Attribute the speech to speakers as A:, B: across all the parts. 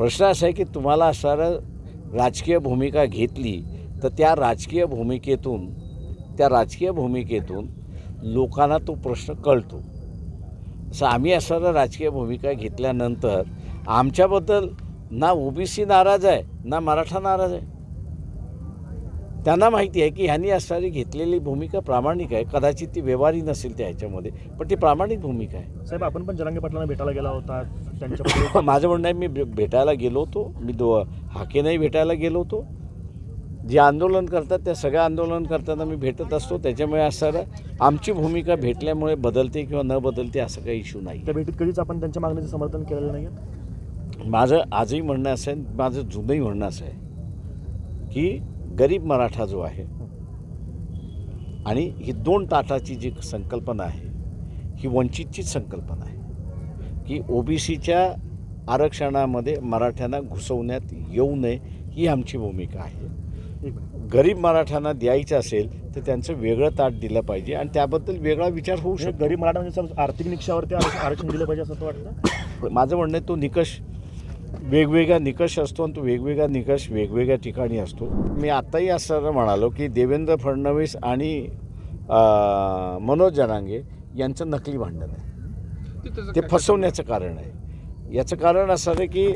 A: प्रश्न असा आहे की तुम्हाला असणारं राजकीय भूमिका घेतली तर त्या राजकीय भूमिकेतून त्या राजकीय भूमिकेतून लोकांना तो प्रश्न कळतो. असं आम्ही असणारं राजकीय भूमिका घेतल्यानंतर आमच्याबद्दल ना ओबीसी नाराज आहे ना मराठा नाराज आहे. त्यांना माहिती आहे की ह्यांनी असणारी घेतलेली भूमिका प्रामाणिक आहे. कदाचित ती व्यवहारी नसेल त्या ह्याच्यामध्ये पण ती प्रामाणिक भूमिका आहे.
B: साहेब आपण पण जरांगे पाटलांना भेटायला गेला होता. त्यांच्या
A: माझं म्हणणं आहे मी भे- भेटायला गेलो होतो. मी दो हाकेनंही भेटायला गेलो होतो. जे आंदोलन करतात त्या सगळ्या आंदोलन करताना मी भेटत असतो. त्याच्यामुळे असं आमची भूमिका भेटल्यामुळे बदलते किंवा न बदलते असं काही इश्यू नाही
B: त्या भेटीत कधीच आपण त्यांच्या मागणीचं समर्थन केलेलं नाही
A: माझं आजही म्हणणं असं आहे माझं जुनंही म्हणणं असं आहे की गरीब मराठा जो आहे आणि ही दोन ताटाची जी संकल्पना आहे ही वंचितचीच संकल्पना आहे की ओबीसीच्या आरक्षणामध्ये मराठ्यांना घुसवण्यात येऊ नये ही आमची भूमिका आहे. गरीब मराठ्यांना द्यायचं असेल तर त्यांचं वेगळं ताट दिलं पाहिजे आणि त्याबद्दल वेगळा विचार होऊ
B: म्हणजे
A: शकतो.
B: गरीब मराठा म्हणजे आर्थिक निकषावरती आरक्षण आरक्षण दिलं पाहिजे असं वाटतं?
A: माझं म्हणणं आहे तो निकष वेगवेगळा निकष असतो आणि तो वेगवेगळा निकष वेगवेगळ्या ठिकाणी असतो. मी आत्ताही असं म्हणालो की देवेंद्र फडणवीस आणि मनोज जनांगे यांचं नकली भांडण आहे. ते फसवण्याचं कारण आहे. याचं कारण असं आहे की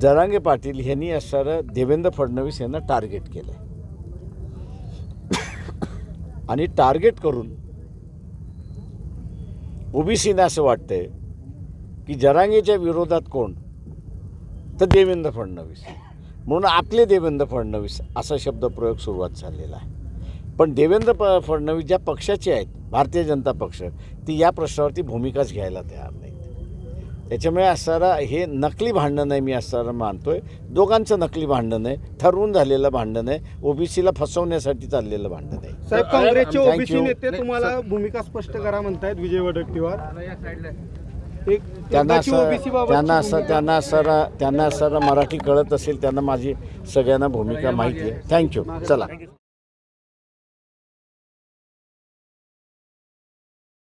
A: जरांगे पाटील यांनी असणारं देवेंद्र फडणवीस यांना टार्गेट केलं आहे आणि टार्गेट करून ओबीसीनं असं वाटतंय की जरांगेच्या विरोधात कोण? तर देवेंद्र फडणवीस. म्हणून आपले देवेंद्र फडणवीस असा शब्दप्रयोग सुरुवात झालेला आहे. पण देवेंद्र प फडणवीस ज्या पक्षाचे आहेत भारतीय जनता पक्ष ती या प्रश्नावरती भूमिकाच घ्यायला तयार नाहीत. त्याच्यामुळे असणारा हे नकली भांडण आहे मी असणारा मानतोय. दोघांचं नकली भांडण आहे ठरवून झालेलं भांडण आहे ओबीसीला फसवण्यासाठी चाललेलं भांडण आहे
C: साहेब काँग्रेसचे ओबीसी. नेते तुम्हाला भूमिका स्पष्ट करा म्हणतायत विजय वडेट्टीवार. एक
A: त्यांना असं
C: बाबत
A: त्यांना असं त्यांना असं त्यांना असं मराठी कळत असेल त्यांना माझी सगळ्यांना भूमिका माहिती आहे. थँक्यू चला.